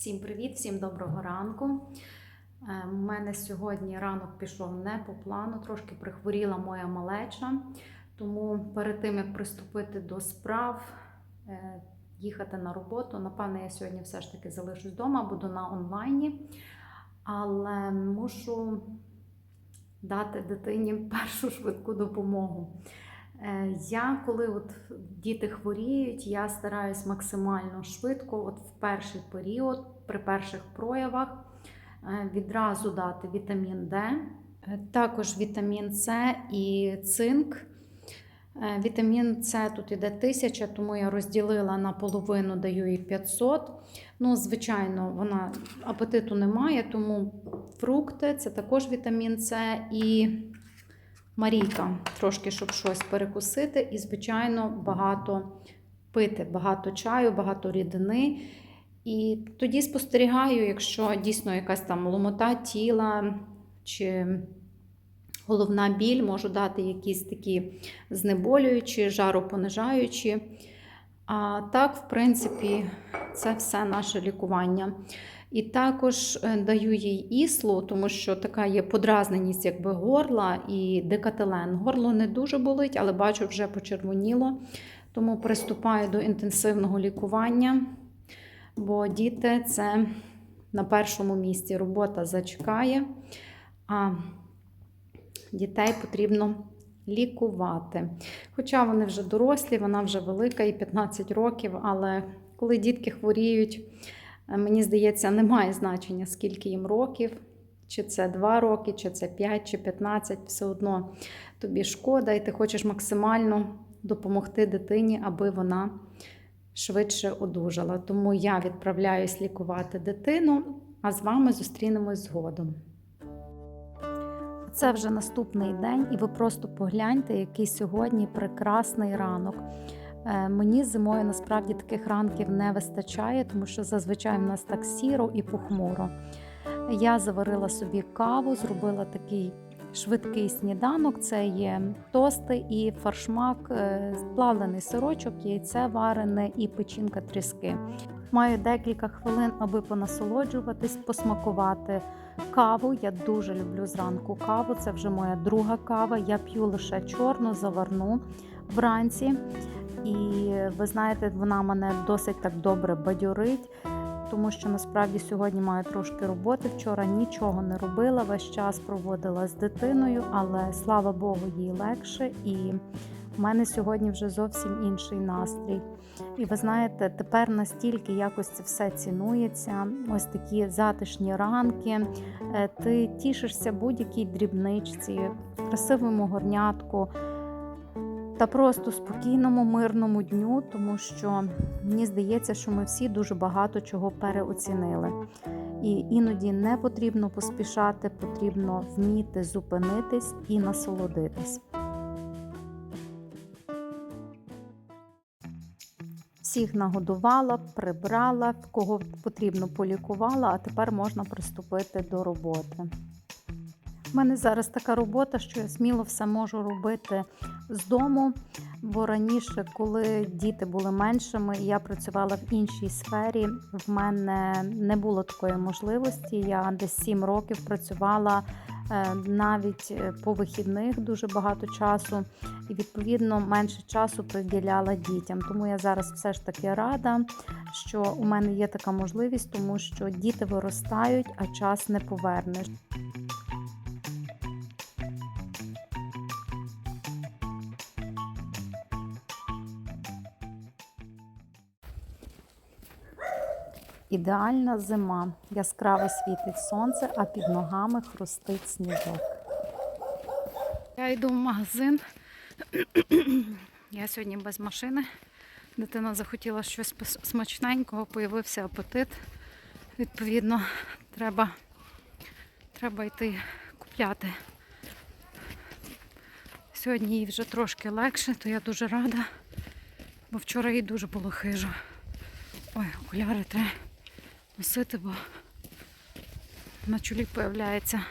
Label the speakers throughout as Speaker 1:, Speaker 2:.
Speaker 1: Всім привіт, всім доброго ранку. Е, У мене сьогодні ранок пішов не по плану, трошки прихворіла моя малеча. Тому перед тим як приступити до справ, е, їхати на роботу, напевне, я сьогодні все ж таки залишусь вдома, буду на онлайні, але мушу дати дитині першу швидку допомогу. Е, Я, коли от діти хворіють, я стараюсь максимально швидко, от в перший період, при перших проявах, е, відразу дати вітамін Д, е, також вітамін С і цинк. Вітамін С тут іде 1000, тому я розділила на половину, даю їй 500. Ну, звичайно, вона апетиту немає, тому фрукти це також вітамін С і Марійка, трошки, щоб щось перекусити, і, звичайно, багато пити, багато чаю, багато рідини. І тоді спостерігаю, якщо дійсно якась там ломота тіла чи головна біль, можу дати якісь такі знеболюючі, жаропонижаючі. А так, в принципі, це все наше лікування. І також е, даю їй іслу, тому що така є подразненість якби горла і декателен. Горло не дуже болить, але бачу, вже почервоніло. Тому приступаю до інтенсивного лікування, бо діти це на першому місці. Робота зачекає, а дітей потрібно лікувати. Хоча вони вже дорослі, вона вже велика, і 15 років, але коли дітки хворіють, Мені здається, немає значення, скільки їм років, чи це 2 роки, чи це 5, чи 15, все одно тобі шкода, і ти хочеш максимально допомогти дитині, аби вона швидше одужала. Тому я відправляюсь лікувати дитину, а з вами зустрінемось згодом. Це вже наступний день, і ви просто погляньте, який сьогодні прекрасний ранок. Е, Мені зимою насправді таких ранків не вистачає, тому що зазвичай в нас так сіро і похмуро. Я заварила собі каву, зробила такий швидкий сніданок. Це є тости і фаршмак, е, плавлений сирочок, яйце варене і печінка тріски. Маю декілька хвилин, аби понасолоджуватись, посмакувати каву. Я дуже люблю зранку каву. Це вже моя друга кава. Я п'ю лише чорну, заварну вранці. І ви знаєте, вона мене досить так добре бадьорить, тому що насправді сьогодні маю трошки роботи. Вчора нічого не робила, весь час проводила з дитиною, але слава Богу, їй легше. І в мене сьогодні вже зовсім інший настрій. І ви знаєте, тепер настільки якось це все цінується. Ось такі затишні ранки. Е, Ти тішишся будь-якій дрібничці, красивому горнятку та просто спокійному, мирному дню, тому що мені здається, що ми всі дуже багато чого переоцінили. І іноді не потрібно поспішати, потрібно вміти зупинитись і насолодитись. Всіх нагодувала, прибрала, кого потрібно полікувала, а тепер можна приступити до роботи. У мене зараз така робота, що я сміло все можу робити з дому. Бо раніше, коли діти були меншими, я працювала в іншій сфері, в мене не було такої можливості. Я десь 7 років працювала е, навіть е, по вихідних дуже багато часу, і відповідно менше часу приділяла дітям. Тому я зараз все ж таки рада, що у мене є така можливість, тому що діти виростають, а час не повернеш. Ідеальна зима. Яскраво світить сонце, а під ногами хрустить сніжок. Я йду в магазин. Я сьогодні без машини. Дитина захотіла щось смачненького, появився апетит. Відповідно, треба, треба йти купляти. Сьогодні їй вже трошки легше, то я дуже рада, бо вчора їй дуже було хижо. Ой, окуляри треба носити, бо на чолі появляється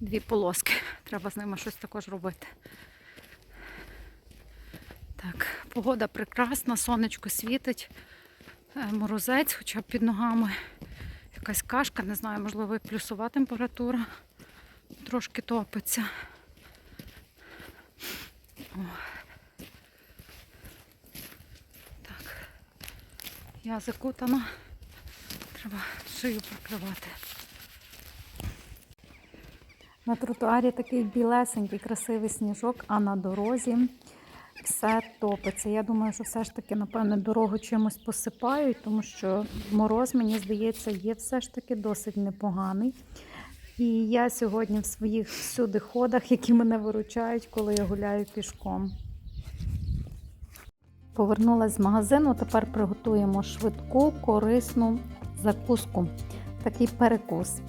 Speaker 1: дві полоски. Треба з ними щось також робити. Так, погода прекрасна, сонечко світить. Е, Морозець, хоча б під ногами якась кашка, не знаю, можливо, і плюсова температура. Трошки топиться. О. Так. Я закутана. Треба шию прикривати. На тротуарі такий білесенький, красивий сніжок, а на дорозі все топиться. Я думаю, що все ж таки, напевно, дорогу чимось посипають, тому що мороз, мені здається, є все ж таки досить непоганий. І я сьогодні в своїх всюди ходах, які мене виручають, коли я гуляю пішком. Повернулася з магазину, тепер приготуємо швидку, корисну закуску, такий перекус.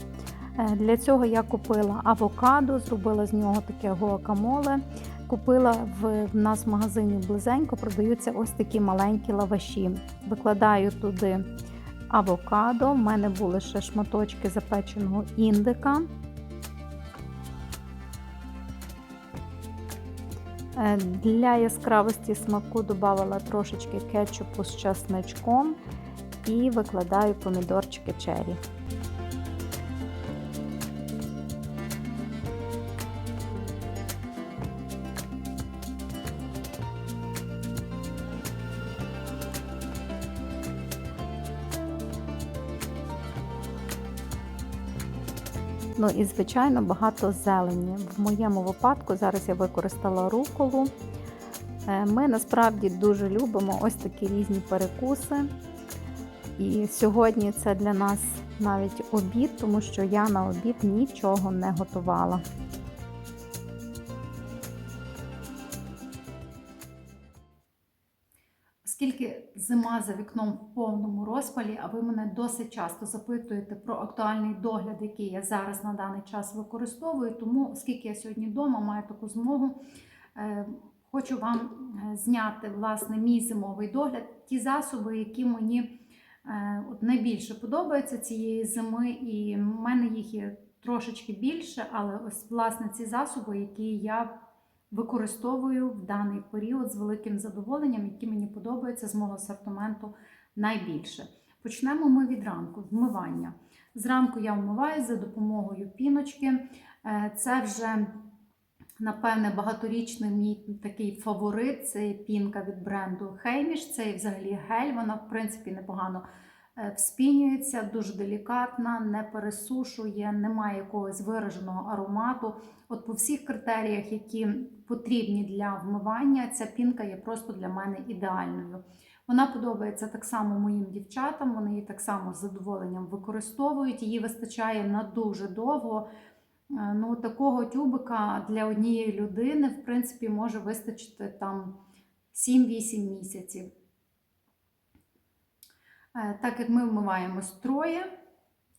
Speaker 1: Е, Для цього я купила авокадо, зробила з нього таке гуакамоле. Купила в, в нас в магазині близенько, продаються ось такі маленькі лаваші. Викладаю туди авокадо. В мене були ще шматочки запеченого індика. Для яскравості смаку додавала трошечки кетчупу з часничком і викладаю помідорчики черрі. Ну і звичайно багато зелені. В моєму випадку зараз я використала руколу. Е, Ми насправді дуже любимо ось такі різні перекуси. І сьогодні це для нас навіть обід, тому що я на обід нічого не готувала. Оскільки зима за вікном в повному розпалі, а ви мене досить часто запитуєте про актуальний догляд, який я зараз на даний час використовую, тому, оскільки я сьогодні вдома маю таку змогу, е, хочу вам е, зняти власне мій зимовий догляд, ті засоби, які мені е, от найбільше подобаються цієї зими, і в мене їх є трошечки більше, але ось власне ці засоби, які я використовую в даний період з великим задоволенням, які мені подобаються з мого асортименту найбільше. Почнемо ми від ранку, вмивання. Зранку я вмиваю за допомогою піночки. Е, Це вже, напевне, багаторічний мій такий фаворит це пінка від бренду Хейміш. Це взагалі гель, вона, в принципі, непогано вспінюється, дуже делікатна, не пересушує, немає якогось вираженого аромату. От по всіх критеріях, які потрібні для вмивання, ця пінка є просто для мене ідеальною. Вона подобається так само моїм дівчатам, вони її так само з задоволенням використовують. Її вистачає на дуже довго. Е, Ну, такого тюбика для однієї людини, в принципі, може вистачити там 7-8 місяців. Е, Так як ми вмиваємось троє,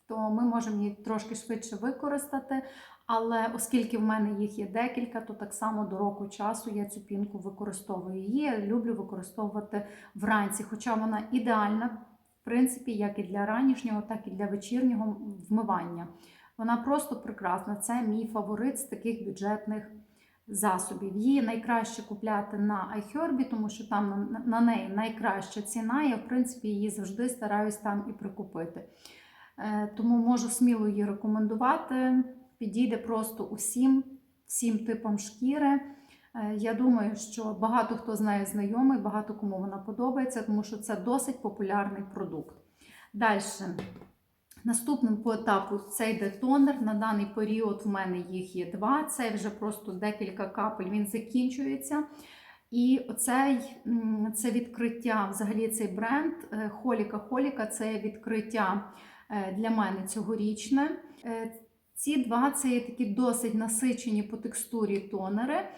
Speaker 1: то ми можемо її трошки швидше використати. Але оскільки в мене їх є декілька, то так само до року часу я цю пінку використовую. Її люблю використовувати вранці, хоча вона ідеальна, в принципі, як і для ранішнього, так і для вечірнього вмивання. Вона просто прекрасна. Це мій фаворит з таких бюджетних засобів. Її найкраще купляти на iHerb, тому що там на, неї найкраща ціна. Я, в принципі, її завжди стараюсь там і прикупити. Е, Тому можу сміло її рекомендувати. Підійде просто усім, всім типам шкіри. Е, Я думаю, що багато хто з нею знайомий, багато кому вона подобається, тому що це досить популярний продукт. Далі. Наступним по етапу це йде тонер. На даний період в мене їх є два. Це вже просто декілька капель, він закінчується. І оцей це відкриття, взагалі цей бренд е, Холіка Холіка це відкриття е, для мене цьогорічне. Е, Ці два це є такі досить насичені по текстурі тонери,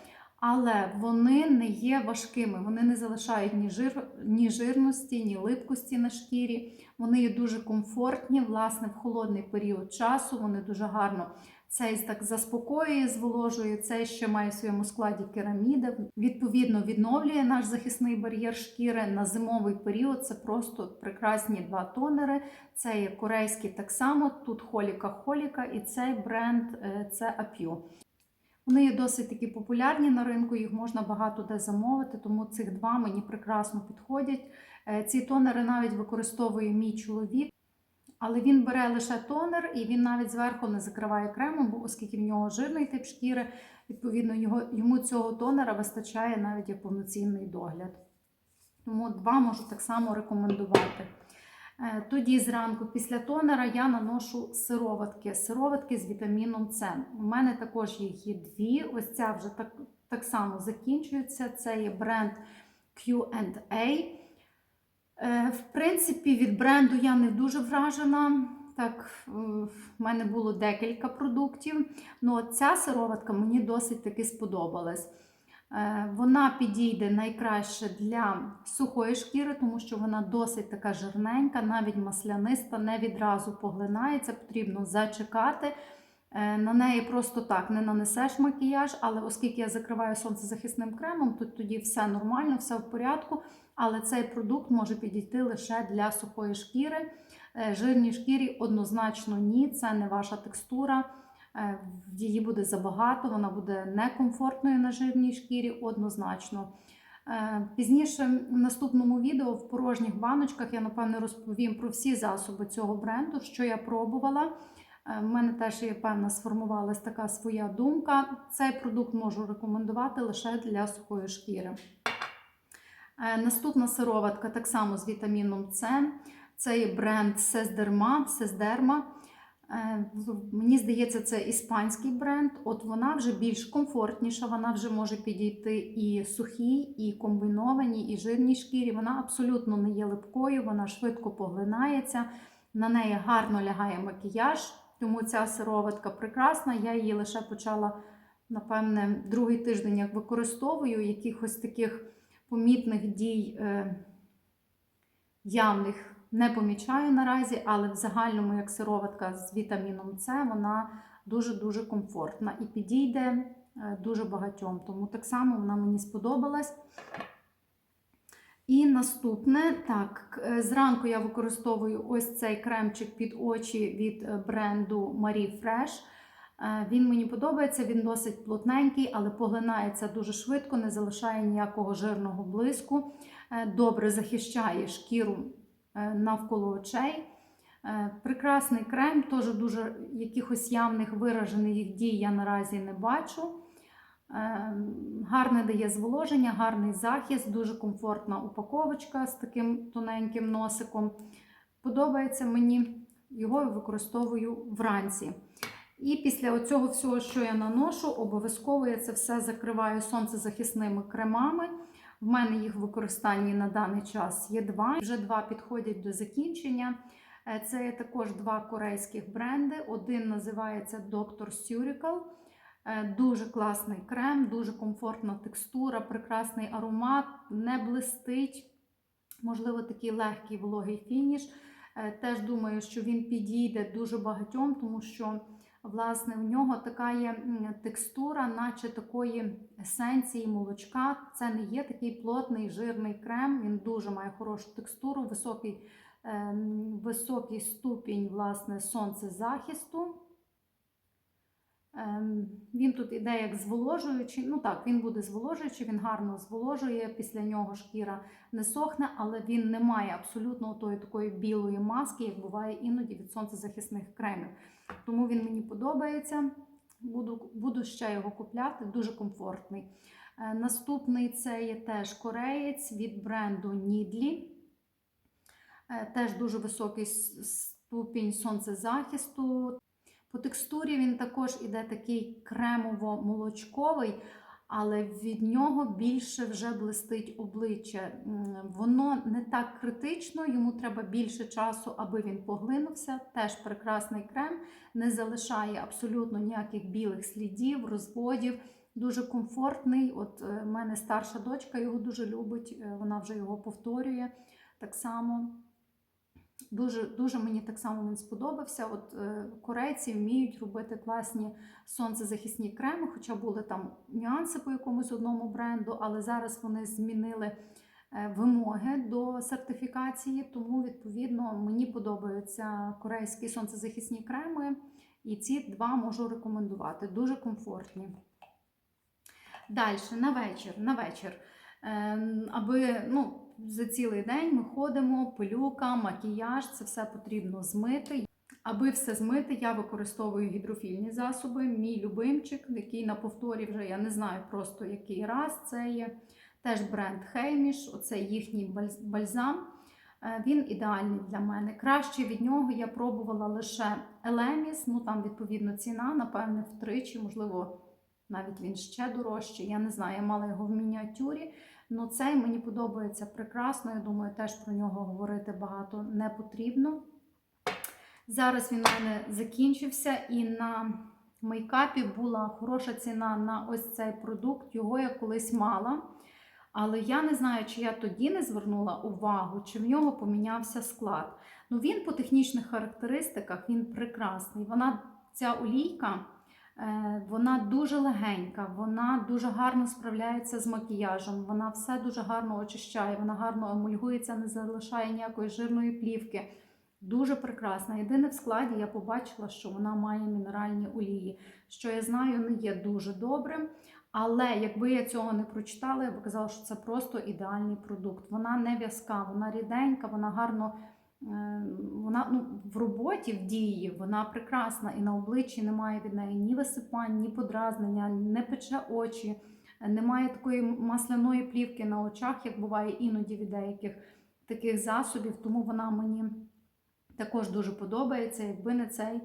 Speaker 1: але вони не є важкими, вони не залишають ні, жир, ні жирності, ні липкості на шкірі. Вони є дуже комфортні, власне, в холодний період часу. Вони дуже гарно цей так заспокоює, зволожує. Цей ще має в своєму складі кераміди. Відповідно, відновлює наш захисний бар'єр шкіри на зимовий період. Це просто прекрасні два тонери. Це є корейський так само. Тут холіка холіка, і цей бренд е, це Ап'ю. Вони є досить такі популярні на ринку, їх можна багато де замовити, тому цих два мені прекрасно підходять. Е, Ці тонери навіть використовує мій чоловік, але він бере лише тонер і він навіть зверху не закриває кремом, бо оскільки в нього жирний тип шкіри, відповідно, його, йому цього тонера вистачає навіть як повноцінний догляд. Тому два можу так само рекомендувати. Е, Тоді зранку після тонера я наношу сироватки. Сироватки з вітаміном С. У мене також їх є дві. Ось ця вже так, так само закінчується. Це є бренд Q&A. Е, В принципі, від бренду я не дуже вражена. Так, е, в мене було декілька продуктів. Ну, ця сироватка мені досить таки сподобалась. Е, Вона підійде найкраще для сухої шкіри, тому що вона досить така жирненька, навіть масляниста, не відразу поглинається, потрібно зачекати. Е, На неї просто так не нанесеш макіяж, але оскільки я закриваю сонцезахисним кремом, то тоді все нормально, все в порядку. Але цей продукт може підійти лише для сухої шкіри. Е, Жирній шкірі однозначно ні, це не ваша текстура. Е, Її буде забагато, вона буде некомфортною на жирній шкірі, однозначно. Е, Пізніше в наступному відео в порожніх баночках я напевне розповім про всі засоби цього бренду, що я пробувала. Е, В мене теж є певна сформувалась така своя думка. Цей продукт можу рекомендувати лише для сухої шкіри. Е, Наступна сироватка так само з вітаміном С. Це є бренд Сесдерма. Сесдерма. Е, Мені здається, це іспанський бренд. От вона вже більш комфортніша, вона вже може підійти і сухій, і комбінованій, і жирній шкірі. Вона абсолютно не є липкою, вона швидко поглинається, на неї гарно лягає макіяж, тому ця сироватка прекрасна. Я її лише почала, напевне, другий тиждень як використовую якихось таких помітних дій е, явних не помічаю наразі, але в загальному, як сироватка з вітаміном С, вона дуже-дуже комфортна і підійде е, дуже багатьом. Тому так само вона мені сподобалась. І наступне, так, е, зранку я використовую ось цей кремчик під очі від е, бренду Marie Fresh. Він мені подобається, він досить плотненький, але поглинається дуже швидко, не залишає ніякого жирного блиску, добре захищає шкіру навколо очей. Е, Прекрасний крем, теж дуже якихось явних виражених дій я наразі не бачу. Е, Гарне дає зволоження, гарний захист, дуже комфортна упаковочка з таким тоненьким носиком. Подобається мені, його використовую вранці. І після цього всього, що я наношу, обов'язково я це все закриваю сонцезахисними кремами. В мене їх в використанні на даний час є два. Вже два підходять до закінчення. Е, Це є також два корейських бренди. Один називається Dr. Surical. Е, Дуже класний крем, дуже комфортна текстура, прекрасний аромат, не блистить. Можливо, такий легкий вологий фініш. Е, Теж думаю, що він підійде дуже багатьом, тому що власне в нього така є текстура, наче такої есенції молочка. Це не є такий плотний жирний крем. Він дуже має хорошу текстуру, високий, ем, високий ступінь власне сонцезахисту. Ем, Він тут іде як зволожуючий. Ну так, він буде зволожуючий, він гарно зволожує. Після нього шкіра не сохне, але він не має абсолютно тої такої білої маски, як буває іноді від сонцезахисних кремів. Тому він мені подобається. Буду, буду ще його купляти, дуже комфортний. Е, Наступний це є теж кореєць від бренду Needly. Е, Теж дуже високий ступінь сонцезахисту. По текстурі він також іде такий кремово-молочковий, але від нього більше вже блистить обличчя. Воно не так критично, йому треба більше часу, аби він поглинувся. Теж прекрасний крем, не залишає абсолютно ніяких білих слідів, розводів. Дуже комфортний. От е, в мене старша дочка його дуже любить, е, вона вже його повторює так само. Дуже, дуже мені так само він сподобався. От е, корейці вміють робити класні сонцезахисні креми, хоча були там нюанси по якомусь одному бренду, але зараз вони змінили е, вимоги до сертифікації, тому відповідно мені подобаються корейські сонцезахисні креми, і ці два можу рекомендувати. Дуже комфортні. Далі, на вечір, на вечір. Ем, Аби ну, за цілий день ми ходимо, пилюка, макіяж, це все потрібно змити. Аби все змити, я використовую гідрофільні засоби. Мій любимчик, який на повторі вже я не знаю просто який раз. Це є теж бренд Хейміш, оце їхній бальзам. Е, Він ідеальний для мене. Краще від нього я пробувала лише Елеміс. Ну там відповідно ціна, напевне, втричі, можливо, навіть він ще дорожчий. Я не знаю, я мала його в мініатюрі. Ну цей мені подобається прекрасно. Я думаю, теж про нього говорити багато не потрібно. Зараз він у мене закінчився, і на мейкапі була хороша ціна на ось цей продукт. Його я колись мала. Але я не знаю, чи я тоді не звернула увагу, чи в нього помінявся склад. Ну він по технічних характеристиках він прекрасний. Вона ця олійка. Е, Вона дуже легенька, вона дуже гарно справляється з макіяжем, вона все дуже гарно очищає, вона гарно емульгується, не залишає ніякої жирної плівки. Дуже прекрасна. Єдине в складі я побачила, що вона має мінеральні олії, що я знаю, не є дуже добрим. Але якби я цього не прочитала, я б казала, що це просто ідеальний продукт. Вона не в'язка, вона ріденька, вона гарно вона ну, в роботі, в дії, вона прекрасна, і на обличчі немає від неї ні висипань, ні подразнення, не пече очі, е, немає такої масляної плівки на очах, як буває іноді від деяких таких засобів. Тому вона мені також дуже подобається, якби не цей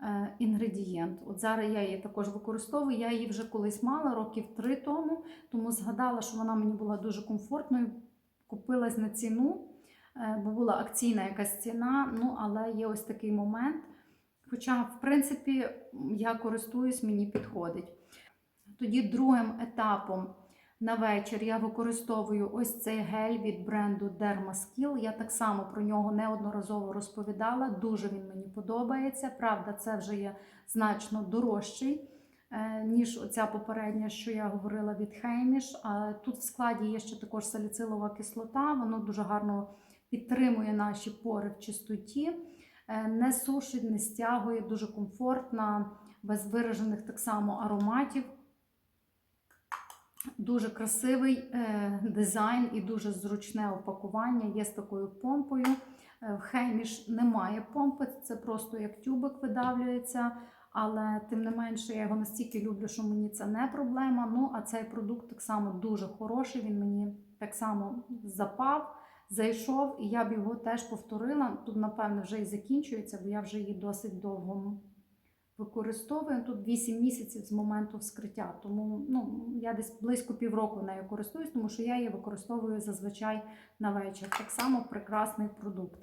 Speaker 1: е, інгредієнт. От зараз я її також використовую. Я її вже колись мала років три тому, тому згадала, що вона мені була дуже комфортною. Купилась на ціну, е, бо була акційна якась ціна. Ну, але є ось такий момент. Хоча, в принципі, я користуюсь, мені підходить. Тоді другим етапом на вечір я використовую ось цей гель від бренду Dermaskill. Я так само про нього неодноразово розповідала. Дуже він мені подобається. Правда, це вже є значно дорожчий, е, ніж оця попередня, що я говорила від Хейміш. Тут в складі є ще також саліцилова кислота, воно дуже гарно підтримує наші пори в чистоті, е, не сушить, не стягує, дуже комфортна, без виражених так само ароматів. Дуже красивий е, дизайн і дуже зручне опакування. Є з такою помпою. Е, В Хейміш немає помпи, це просто як тюбик видавлюється. Але тим не менше я його настільки люблю, що мені це не проблема. Ну, а цей продукт так само дуже хороший. Він мені так само запав, зайшов, і я б його теж повторила. Тут, напевно, вже і закінчується, бо я вже її досить довго використовую. Тут 8 місяців з моменту вскриття. Тому ну, я десь близько півроку нею користуюсь, тому що я її використовую зазвичай на вечір. Так само прекрасний продукт.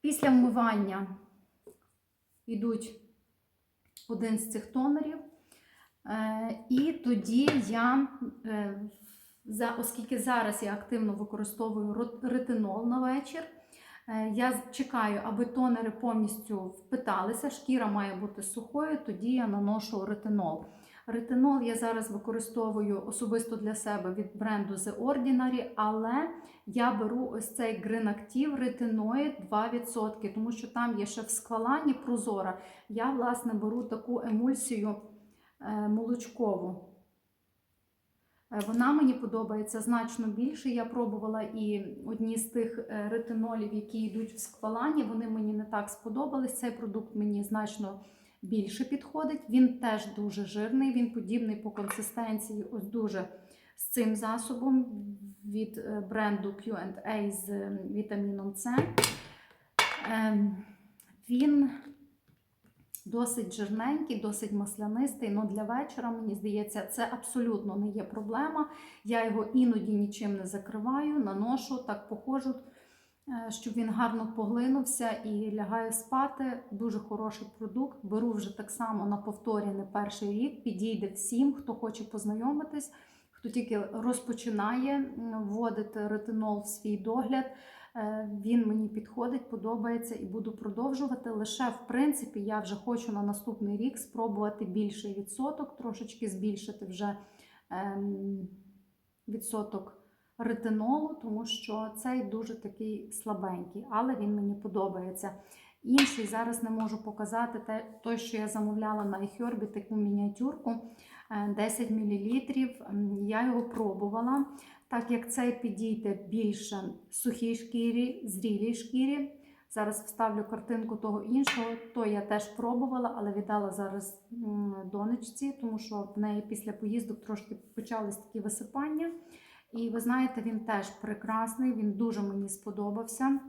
Speaker 1: Після вмивання йдуть один з цих тонерів. Е, І тоді я, е, за, оскільки зараз я активно використовую ретинол на вечір, е, я чекаю, аби тонери повністю впиталися, шкіра має бути сухою, тоді я наношу ретинол. Ретинол я зараз використовую особисто для себе від бренду The Ordinary, але я беру ось цей Active ретиноїд 2%, тому що там є ще в сквалані прозора. Я, власне, беру таку емульсію е, молочкову. Е, Вона мені подобається значно більше. Я пробувала і одні з тих е, ретинолів, які йдуть в сквалані, вони мені не так сподобались. Цей продукт мені значно більше підходить. Він теж дуже жирний, він подібний по консистенції, ось дуже з цим засобом від е, бренду Q&A з вітаміном С. Ем, Він досить жирненький, досить маслянистий. Ну для вечора, мені здається, це абсолютно не є проблема. Я його іноді нічим не закриваю, наношу, так походжу, е, щоб він гарно поглинувся і лягаю спати. Дуже хороший продукт. Беру вже так само на повторі не перший рік. Підійде всім, хто хоче познайомитись, хто тільки розпочинає вводити ретинол в свій догляд. Е, Він мені підходить, подобається і буду продовжувати. Лише, в принципі, я вже хочу на наступний рік спробувати більший відсоток, трошечки збільшити вже ем, відсоток ретинолу, тому що цей дуже такий слабенький, але він мені подобається. Інший зараз не можу показати той, що я замовляла на iHerb, таку мініатюрку. е, 10 мл. Я його пробувала, так як цей підійде більше сухій шкірі, зрілій шкірі. Зараз вставлю картинку того іншого, то я теж пробувала, але віддала зараз донечці, тому що в неї після поїздок трошки почались такі висипання. І ви знаєте, він теж прекрасний, він дуже мені сподобався.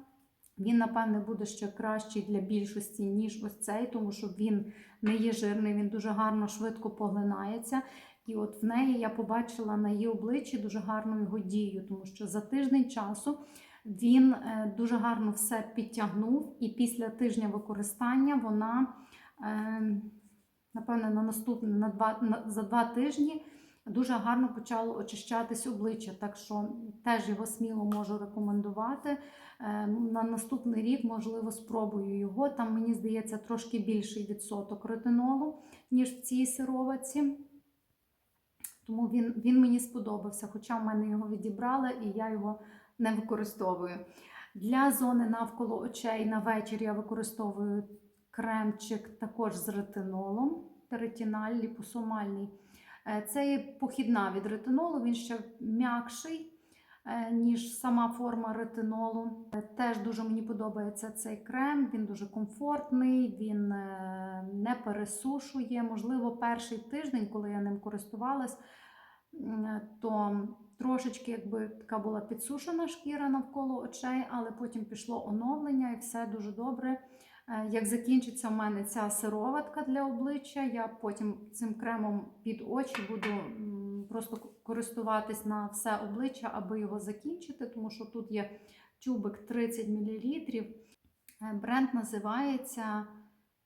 Speaker 1: Він, напевне, буде ще кращий для більшості, ніж ось цей, тому що він не є жирний, він дуже гарно, швидко поглинається. І от в неї я побачила на її обличчі дуже гарну його дію, тому що за тиждень часу він е, дуже гарно все підтягнув, і після тижня використання вона, е, напевне, на наступне на два, на, за два тижні дуже гарно почало очищатись обличчя. Так що теж його сміло можу рекомендувати. Е, На наступний рік, можливо, спробую його. Там, мені здається, трошки більший відсоток ретинолу, ніж в цій сироватці. Тому він, він мені сподобався, хоча в мене його відібрали і я його не використовую. Для зони навколо очей на вечір я використовую кремчик також з ретинолом, теретіналь, ліпосомальний. Е, Це похідна від ретинолу, він ще м'якший, ніж сама форма ретинолу. Е, Теж дуже мені подобається цей крем, він дуже комфортний, він е, не пересушує. Можливо, перший тиждень, коли я ним користувалась, то трошечки якби така була підсушена шкіра навколо очей, але потім пішло оновлення і все дуже добре. Е, Як закінчиться в мене ця сироватка для обличчя, я потім цим кремом під очі буду просто користуватись на все обличчя, аби його закінчити, тому що тут є тюбик 30 мл. Бренд називається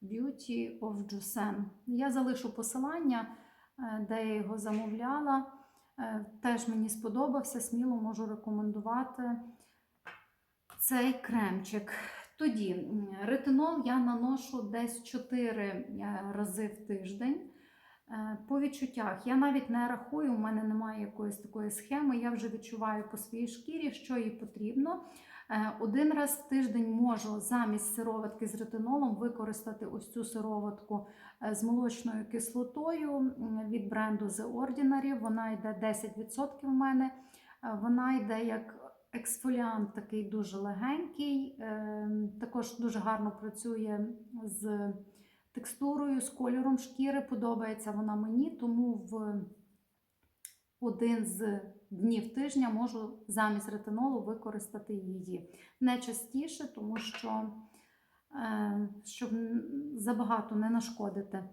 Speaker 1: Beauty of Jusen. Я залишу посилання, е, де я його замовляла. Е, Теж мені сподобався, сміло можу рекомендувати цей кремчик. Тоді ретинол я наношу десь 4 е, рази в тиждень. Е, По відчуттях я навіть не рахую, у мене немає якоїсь такої схеми. Я вже відчуваю по своїй шкірі, що їй потрібно. Е, Один раз в тиждень можу замість сироватки з ретинолом використати ось цю сироватку е, з молочною кислотою від бренду The Ordinary. Вона йде 10% в мене. Вона йде як ексфоліант, такий дуже легенький. е, Також дуже гарно працює з текстурою, з кольором шкіри. Подобається вона мені, тому в один з днів тижня можу замість ретинолу використати її. Не частіше, тому що е, щоб забагато не нашкодити.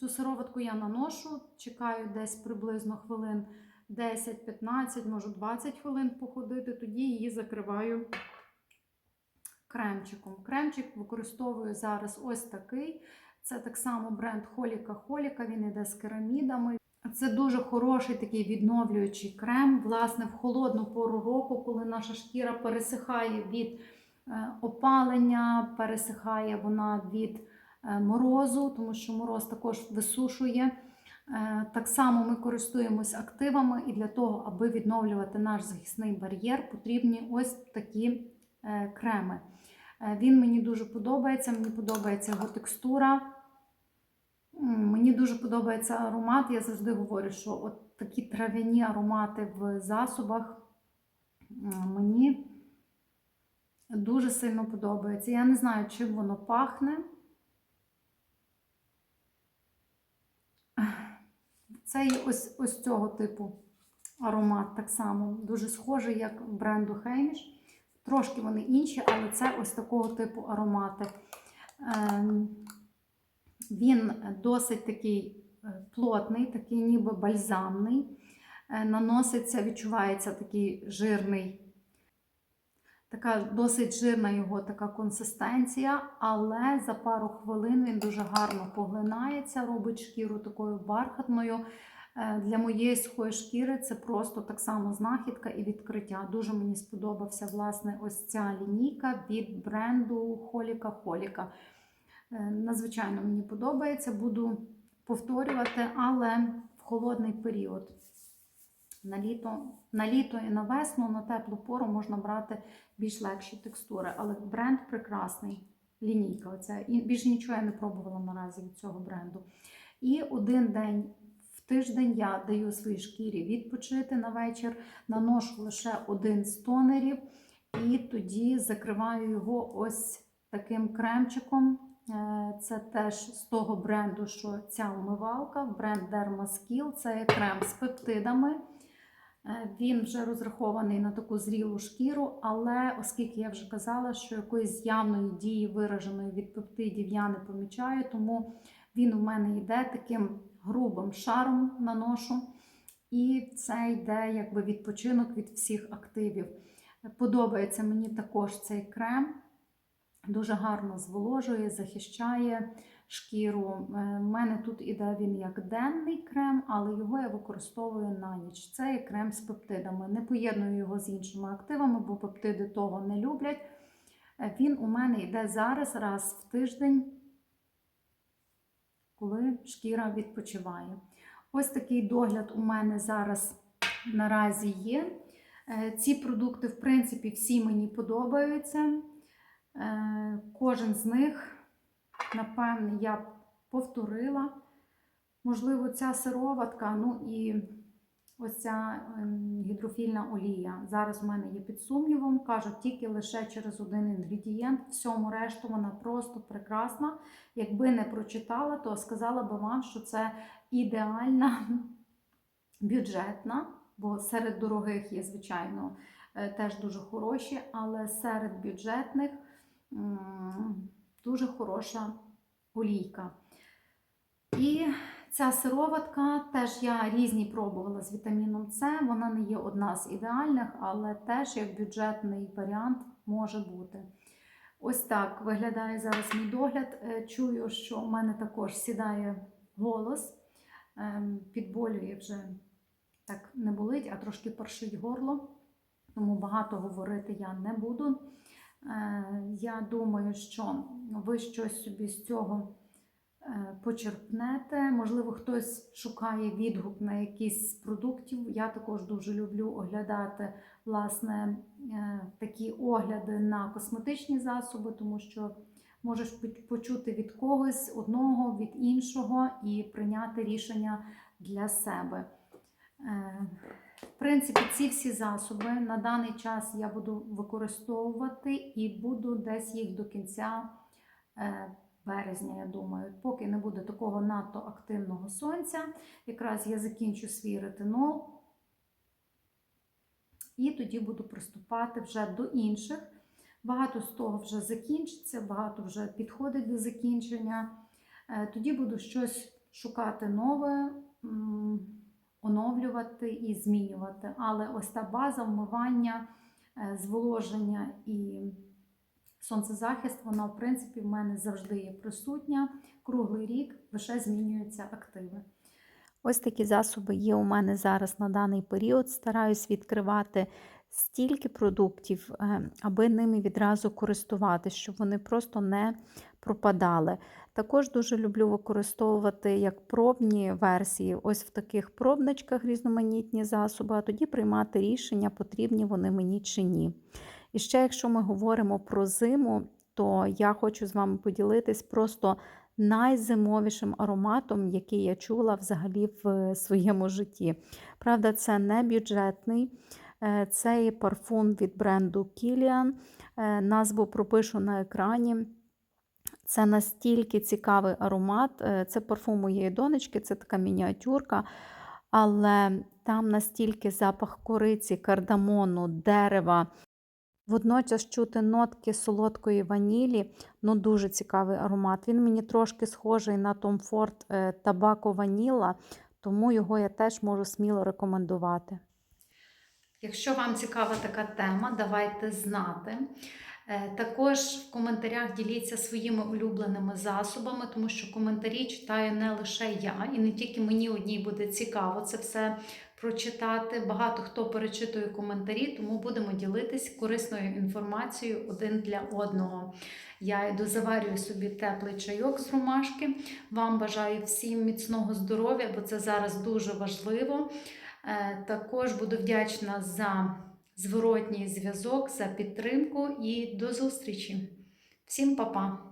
Speaker 1: Цю сироватку я наношу, чекаю десь приблизно хвилин 10-15, можу 20 хвилин походити, тоді її закриваю кремчиком. Кремчик використовую зараз ось такий. Це так само бренд Холіка Холіка, він йде з керамідами. Це дуже хороший такий відновлюючий крем. Власне, в холодну пору року, коли наша шкіра пересихає від е, опалення, пересихає вона від е, морозу, тому що мороз також висушує. Е, Так само ми користуємось активами, і для того, аби відновлювати наш захисний бар'єр, потрібні ось такі креми. Е, Він мені дуже подобається, мені подобається його текстура. Мені дуже подобається аромат. Я завжди говорю, що от такі трав'яні аромати в засобах мені дуже сильно подобаються. Я не знаю, чим воно пахне. Це є ось, ось цього типу аромат так само. Дуже схожий, як бренду Хейміш. Трошки вони інші, але це ось такого типу аромати. Ем, Він досить такий е, плотний, такий ніби бальзамний. Е, Наноситься, відчувається такий жирний, така досить жирна його така консистенція, але за пару хвилин він дуже гарно поглинається, робить шкіру такою бархатною. Е, Для моєї сухої шкіри це просто так само знахідка і відкриття. Дуже мені сподобався власне ось ця лінійка від бренду Холіка Холіка. Е, Надзвичайно мені подобається, буду повторювати, але в холодний період. На літо, на літо і на весну, на теплу пору можна брати більш легші текстури, але бренд прекрасний. Лінійка. Оця. І більше нічого я не пробувала наразі від цього бренду. І один день тиждень я даю своїй шкірі відпочити на вечір, наношу лише один з тонерів, і тоді закриваю його ось таким кремчиком. Е, Це теж з того бренду, що ця умивалка, бренд Dermaskill. Це крем з пептидами. Е, Він вже розрахований на таку зрілу шкіру, але оскільки я вже казала, що якоїсь явної дії вираженої від пептидів я не помічаю, тому він у мене йде таким грубим шаром наношу. І це йде якби відпочинок від всіх активів. Подобається мені також цей крем. Дуже гарно зволожує, захищає шкіру. У мене тут іде він як денний крем, але його я використовую на ніч. Це є крем з пептидами. Не поєдную його з іншими активами, бо пептиди того не люблять. Е, Він у мене йде зараз раз в тиждень, коли шкіра відпочиває. Ось такий догляд у мене зараз наразі є. Е, Ці продукти, в принципі, всі мені подобаються. Е, Кожен з них, напевне, я повторила. Можливо, ця сироватка, ну і ось ця ем, гідрофільна олія. Зараз в мене є під сумнівом. Кажу, тільки лише через один інгредієнт. Всьому решту вона просто прекрасна. Якби не прочитала, то сказала би вам, що це ідеальна бюджетна, бо серед дорогих є, звичайно, е, теж дуже хороші, але серед бюджетних дуже хороша олійка. І ця сироватка теж я різні пробувала з вітаміном С. Вона не є одна з ідеальних, але теж як бюджетний варіант може бути. Ось так виглядає зараз мій догляд. Е, Чую, що в мене також сідає голос, Ем, підболює вже так не болить, а трошки паршить горло. Тому багато говорити я не буду. Е, Я думаю, що ви щось собі з цього почерпнете. Можливо, хтось шукає відгук на якісь з продуктів. Я також дуже люблю оглядати власне е, такі огляди на косметичні засоби, тому що можеш почути від когось одного, від іншого і прийняти рішення для себе. Е, В принципі, ці всі засоби на даний час я буду використовувати і буду десь їх до кінця е, березня, я думаю. Поки не буде такого надто активного сонця, якраз я закінчу свій ретинол. І тоді буду приступати вже до інших. Багато з того вже закінчиться, багато вже підходить до закінчення. Е, Тоді буду щось шукати нове, оновлювати і змінювати. Але ось та база вмивання, е, зволоження і сонцезахист, вона, в принципі, в мене завжди є присутня. Круглий рік лише змінюються активи. Ось такі засоби є у мене зараз на даний період. Стараюсь відкривати стільки продуктів, е, аби ними відразу користуватися, щоб вони просто не пропадали. Також дуже люблю використовувати як пробні версії, ось в таких пробничках різноманітні засоби, а тоді приймати рішення, потрібні вони мені чи ні. І ще, якщо ми говоримо про зиму, то я хочу з вами поділитись просто найзимовішим ароматом, який я чула взагалі в своєму житті. Правда, це не бюджетний. Е, Це є парфум від бренду Kilian. Е, Назву пропишу на екрані. Це настільки цікавий аромат. Е, Це парфум моєї донечки, це така мініатюрка. Але там настільки запах кориці, кардамону, дерева. Водночас чути нотки солодкої ванілі, ну дуже цікавий аромат. Він мені трошки схожий на Tom Ford е, Табако Ваніла, тому його я теж можу сміло рекомендувати. Якщо вам цікава така тема, давайте знати. Е, Також в коментарях діліться своїми улюбленими засобами, тому що коментарі читаю не лише я, і не тільки мені одній буде цікаво це все прочитати. Багато хто перечитує коментарі, тому будемо ділитись корисною інформацією один для одного. Я йду заварюю собі теплий чайок з ромашки. Вам бажаю всім міцного здоров'я, бо це зараз дуже важливо. Е, Також буду вдячна за зворотній зв'язок, за підтримку і до зустрічі. Всім па-па!